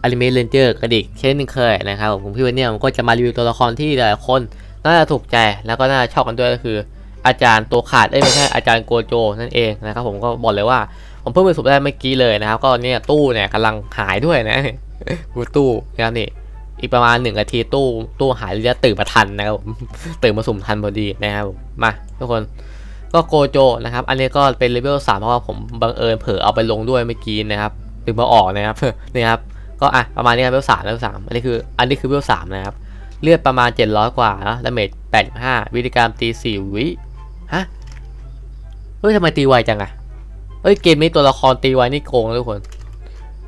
อว่า Anime Ranger กระดิกเช่นเคยนะครับผมพี่วันเนี่ยผมก็จะมารีวิวตัวละครที่หลายคนน่าจะถูกใจแล้วก็น่าจะชอบกันด้วยก็คือ อาจารย์ตัวขาดเอ้ยไม่ใช่อาจารย์โกโจนั่นเองนะครับผมก็บอกเลยว่าผมเพิ่งไปสุดได้เมื่อกี้เลยนะครับ ก็เนี่ยตู้เนี่ยกำลังหายด้วยนะดูตู้นะครับนี่อีกประมาณหนึ่งนาทีตู้ตู้หายจะตื่นมาทันนะครับผมตื่นมาสุ่มทันพอดีนะครับมมาทุกคนก็โกโจนะครับ อันนี้ก็เป็นเลเวลสามเพราะว่าผมบังเอิญเผลอเอาไปลงด้วยเมื่อกี้นะครับดึงมาออกนะครับนี่ครับ ก็อะประมาณนี้ครับเวลสามเวลสามอันนี้คืออันนี้คือเวลสามนะครับ เลือดประมาณ 700 กว่านะดาเมจ85 วิธีการตี 4 วิฮะเฮ้ยทำไมตีไวจังอะเฮ้ยเกมนี้ตัวละครตีไวนี่โกงทุกคน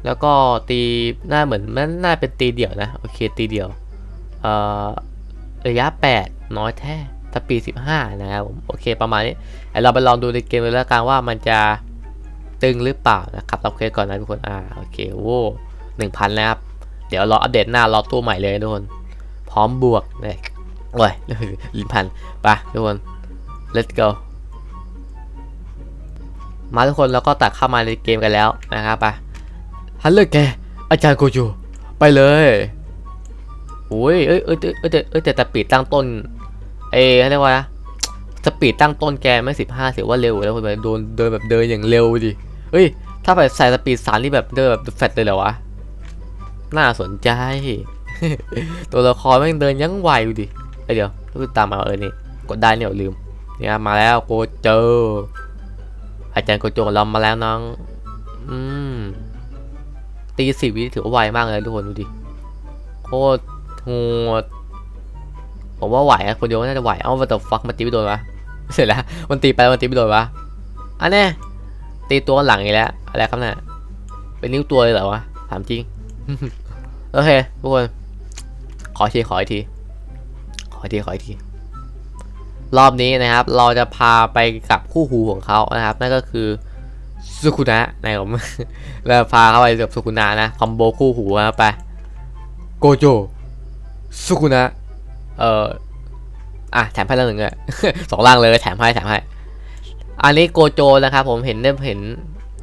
แล้วก็ตีหน้าเหมือนมันน่าเป็นตีเดี่ยวนะโอเคตีเดี่ยวเอ่อระยะ 8 น้อยแท้ถ้าปี 15 นะครับผมโอเคประมาณนี้เดี๋ยวเราไปลองดูในเกมเลยแล้วกันว่ามันจะตึงหรือเปล่านะครับเราเคสก่อนนะทุกคนอ่าโอเคโว้ หนึ่งพันแล้วครับ เดี๋ยวรออัปเดตหน้ารอตู้ใหม่เลยทุกคน พร้อมบวกเลยโอ้ยลิ้นพันไปทุกคน let's go มาทุกคนแล้วก็ตัดเข้ามาในเกมกันแล้วนะครับไปฮัลโหลแกอาจารย์โกจูไปเลยโอ้ยเอ้ยเอ้ยเอ้ยเอ้ยแต่เอ้ยแต่ปีดตั้งต้น เอ้เขาเรียกว่านะสปีดตั้งต้นแกไม่สิบห้าถือว่าเร็วแล้วคนแบบโดนเดินแบบเดินอย่างเร็วดิเฮ้ยถ้าแบบใส่สปีดสามนี่แบบเดินแบบแฟตเลยเหรอวะ น่าสนใจ ตัวละครแม่งเดินยังไวดูดิเเดี๋ยวรู้ตามมาเออนี่กดได้เนี่ยลืมเนี่ยครับมาแล้วโกโจอาจารย์โกโจงเรามาแล้วน้อง อืมตีสิบวิถือว่าไวมากเลยทุกคนดูดิโคตรโหดผมว่าไหวคนเดียวน่าจะไหวเอ้าวัตฟักมันตีไม่โดนวะเสร็จแล้วมันตีไปมันตีไม่โดนวะอันนี้ตีตัวหลังอีกแล้วอะไรครับเนี่ยเป็นนิ้วตัวเลยเหรอวะถามจริง โอเคทุกคน ขอทีขออีกที ขออีกทีขออีกที รอบนี้นะครับ เราจะพาไปกับคู่หูของเขานะครับ นั่นก็คือสุคุนะนะครับผมแล้วพาเข้าไปกับสุกุนะนะ คอมโบคู่หูนะไป โกโจ สุกุนะ เอ่อ อะ แถมให้แล้วหนึ่งเลยสองล่างเลย แถมให้แถมให้อันนี้โกโจนะครับผมเห็นได้เห็น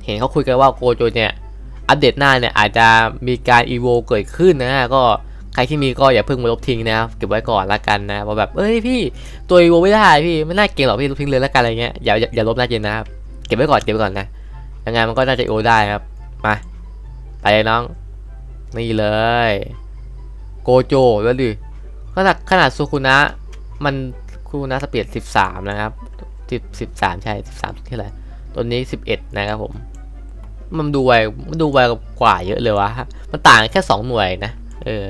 เห็นเขาคุยกันว่าโกโจเนี่ย อัปเดตหน้าเนี่ยอาจจะมีการอีโวเกิดขึ้นนะ ก็ใครที่มีก็อย่าเพิ่งมาลบทิ้งนะครับเก็บไว้ก่อนละกันนะเพราะแบบเอ้ยพี่ตัวอีโวไม่ได้พี่ไม่น่าเก่งหรอกพี่ลบทิ้งเลยละกันอะไรเงี้ยอย่าอย่าอย่าลบนะเจนนะครับเก็บไว้ก่อนเก็บไว้ก่อนนะยังไงมันก็น่าจะโอได้ครับมาไปเลยน้องนี่เลยโกโจแล้วดิขนาดขนาดซูคุนะมันคูนะสเปียด13 นะครับ 10 13 ใช่ 13 ที่ไหรตัวนี้ 11 นะครับผม มันดูไวมันดูไวกว่าเยอะเลยวะ มันต่างแค่2หน่วยนะ เออ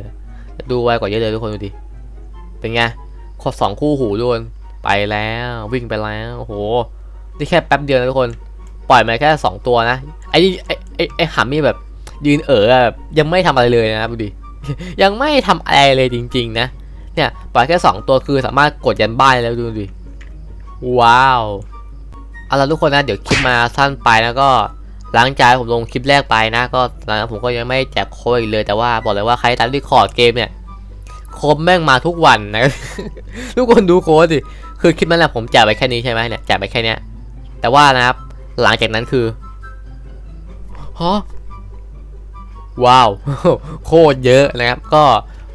ดูไวกว่าเยอะเลยทุกคนดูดิ เป็นไงขอสองคู่หูโดนไปแล้ววิ่งไปแล้วโอ้โห นี่แค่แป๊บเดียวนะทุกคน ปล่อยมาแค่2ตัวนะ ไอ้ไอ้ไอ้ไอ้หามี่แบบ ยืนเอ๋อแบบยังไม่ทำอะไรเลยนะดูดิ ยังไม่ทำอะไรเลยจริง ๆ นะ เนี่ยปล่อยแค่2ตัวคือสามารถกดยันบ้านแล้วดูดิ ว้าวเอาละทุกคนนะ เดี๋ยวคลิปมาสั้นไปแล้วก็ หลังจากผมลงคลิปแรกไปนะ ก็หลังจากผมก็ยังไม่แจกโค้ดอีกเลยแต่ว่าบอกเลยว่าใครตามที่คอร์ดเกมเนี่ยโค้ดแม่งมาทุกวันนะทุกคนดูโค้ดดิคือคลิปนั้นแหละผมแจกไปแค่นี้ใช่ไหมเนี่ยแจกไปแค่เนี้ยแต่ว่านะครับ หลังจากนั้นคือฮะว้าว โคตรเยอะนะครับ ก็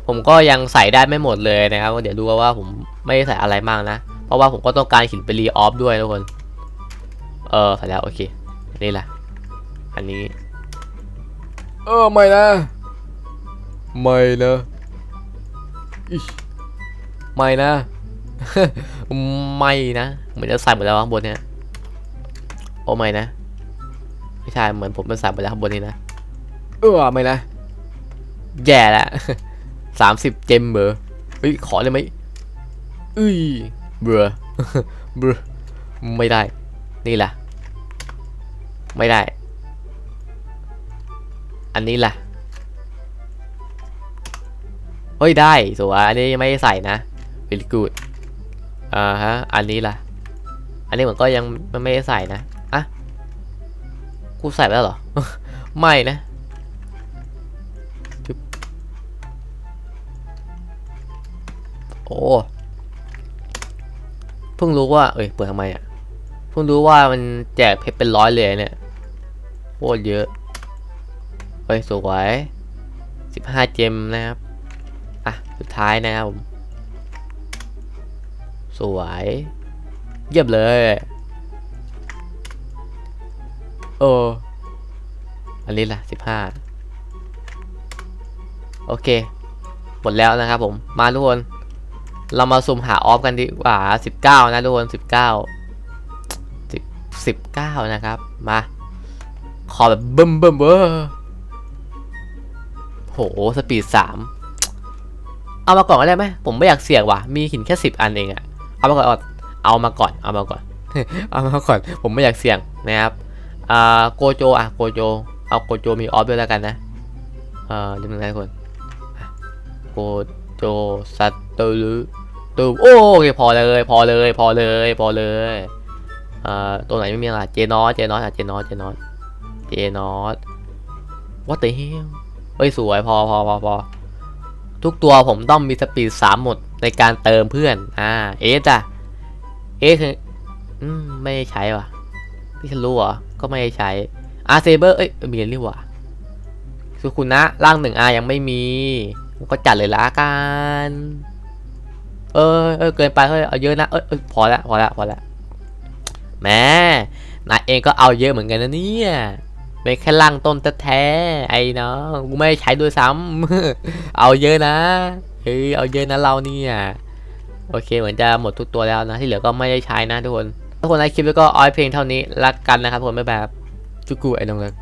ผมก็ยังใส่ได้ไม่หมดเลยนะครับ เดี๋ยวดูว่าผมไม่ใส่อะไรมากนะ เพราะว่าผมก็ต้องการหินไปรีออฟด้วยทุกคน เออใส่แล้วโอเคนนี้แหละ อันนี้ เออไม่นะ ไม่นะอิ๊ยไม่นะ ไม่นะเหมือนจะใส่หมดแล้วข้างบนเนี่ยโอ้ไม่นะไม่ใช่เหมือนผมเป็นใส่หมดแล้วข้างบนนี้นะเออไม่นะแย่ละสามสิบเจมเบอร์เฮ้ยขอได้ไหมอุ้ยเบื่อเบื่อไม่ได้ นี่แหละ ไม่ได้ อันนี้ล่ะเฮ้ยได้สวยอันนี้ยังไม่ใส่นะ very good อ่าฮะอันนี้ล่ะ อันนี้เหมือนก็ยังไม่ได้ใส่นะอะกูใส่ไปแล้วเหรอ ไม่นะโอ้เพิ่งรู้ว่าเอ้ยเปิดทำไมอะเพิ่งรู้ว่ามันแจกเพชรเป็นร้อยเลยเนี่ยโคตรเยอะ เฮ้ยสวยสิบห้าเจมนะครับ อะ สุดท้ายนะครับผม สวย เยี่ยมเลย โอ้ อันนี้ล่ะสิบห้าโอเค หมดแล้วนะครับผม มาทุกคน เรามาสุ่มหาออฟกันดีกว่าสิบเก้านะทุกคนสิบเก้าสิบสิบเก้านะครับ มา ขอแบบเบิ่มเบิ่มเบอร์ โหสปีดสามเอามาก่อนก็ได้ไหมผมไม่อยากเสี่ยงว่ะมีหินแค่สิบอันเองอะเอามาก่อนเอาเอามาก่อนเอามาก่อนเอามาก่อนผมไม่อยากเสี่ยงนะครับอ่าโกโจอะโกโจเอาโกโจมีออฟด้วยแล้วกันนะเอ่อเรียบร้อยทุกคนโกโจสัตตูตูโอเคพอเลยพอเลยพอเลยพอเลยเอ่อตัวไหนไม่มีอะเจนอสเจนอสอะเจนอสเจนอสเจนอส what the hell เฮ้ยสวยพอพอพอพอทุกตัวผมต้องมีสปีดสามหมดในการเติมเพื่อน อ่า เอสอะเอสคือไม่ใช้ว่ะที่ฉันรู้เหรอ ก็ไม่ใช้อาเซเบอร์ เอ้ย มีนี่หว่าสุคุณนะร่างหนึ่งอายังไม่มี ก็จัดเลยละกัน เออเออเกินไปเฮ้ย เอาเยอะนะ เอยเอพอละ พอละ พอละแม่นายเองก็เอาเยอะเหมือนกันนะเนี่ย เป็นแค่ล่างต้นแท้ๆไอ้น้องกูไม่ใช้ด้วยซ้ำเอาเยอะนะเฮ้ยเอาเยอะนะเราเนี่ยโอเคเหมือนจะหมดทุกตัวแล้วนะที่เหลือก็ไม่ได้ใช้นะทุกคนทุกคนไลค์คลิปแล้วก็ออยเพลงเท่านี้รักกันนะครับทุกคนไม่แบบจุกูไอ้น้องรัก